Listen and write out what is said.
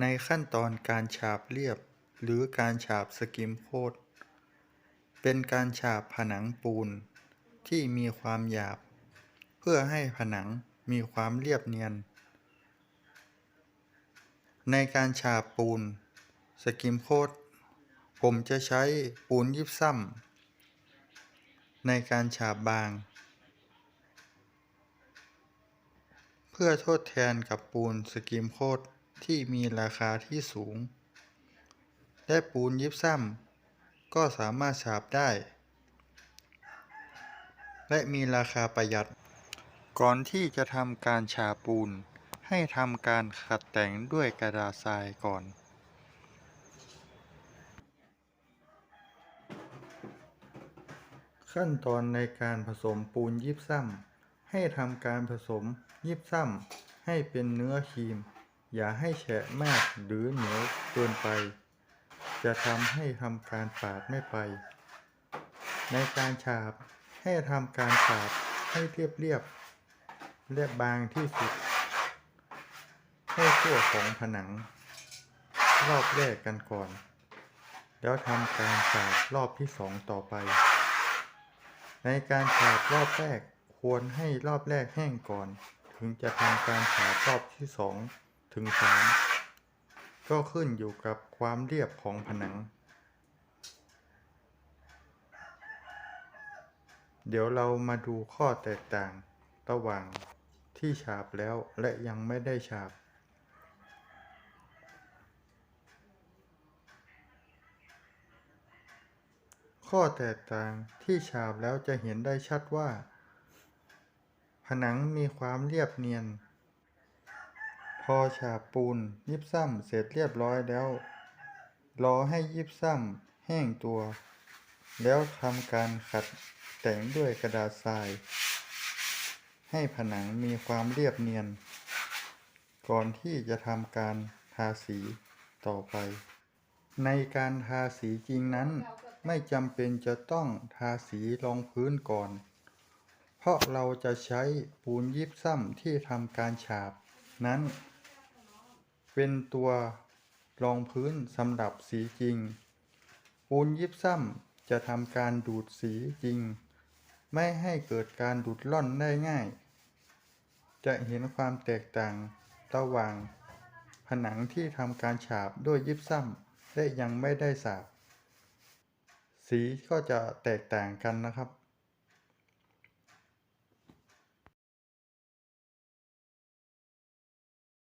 ในขั้นตอนการฉาบเรียบ หรือการฉาบสกิมโคตเป็นการฉาบผนังปูน ที่มีความหยาบ เพื่อให้ผนังมีความเรียบเนียน ในการฉาบปูน สกิมโคตผมจะใช้ปูนยิบซ้ำในการฉาบบาง เพื่อทดแทนกับปูนสกิมโคต ที่มีราคาที่สูง และปูนยิบซ้ำก็สามารถฉาบได้ และมีราคาประหยัด ก่อนที่จะทำการฉาปูน ให้ทำการขัดแต่งด้วยกระดาษทรายก่อนขั้นตอนในการผสมปูนยิบซ้ำให้ทำการผสมยิบซ้ำให้เป็นเนื้อครีม อย่าให้แฉะมากหรือเหนียวเกินไป จะทำให้ทำการปาดไม่ไป ในการฉาบให้ทำการฉาบให้เรียบเรียบๆและบางที่สุด ให้ทั่วของผนัง รอบแรกกันก่อน แล้วทำการฉาบรอบที่สองต่อไป ในการฉาบรอบแรกควรให้รอบแรกแห้งก่อน ถึงจะทำการฉาบรอบที่สอง ถึงสามก็ขึ้นอยู่กับความเรียบของผนัง เดี๋ยวเรามาดูข้อแตกต่างระหว่างที่ฉาบแล้วและยังไม่ได้ฉาบ ข้อแตกต่างที่ฉาบแล้วจะเห็นได้ชัดว่า ผนังมีความเรียบเนียน พอฉาบปูนยิบซ้ำเสร็จเรียบร้อยแล้ว รอให้ยิบซ้ำแห้งตัว แล้วทำการขัดแต่งด้วยกระดาษทราย ให้ผนังมีความเรียบเนียน ก่อนที่จะทำการทาสีต่อไป ในการทาสีจริงนั้นไม่จำเป็นจะต้องทาสีรองพื้นก่อน เพราะเราจะใช้ปูนยิบซ้ำที่ทำการฉาบนั้น เป็นตัวรองพื้นสำหรับสีจริง ปูนยิบซ้ำจะทำการดูดสีจริง ไม่ให้เกิดการดูดล่อนได้ง่าย จะเห็นความแตกต่างระหว่าง ผนังที่ทำการฉาบด้วยยิบซ้ำและยังไม่ได้ฉาบ สีก็จะแตกต่างกันนะครับ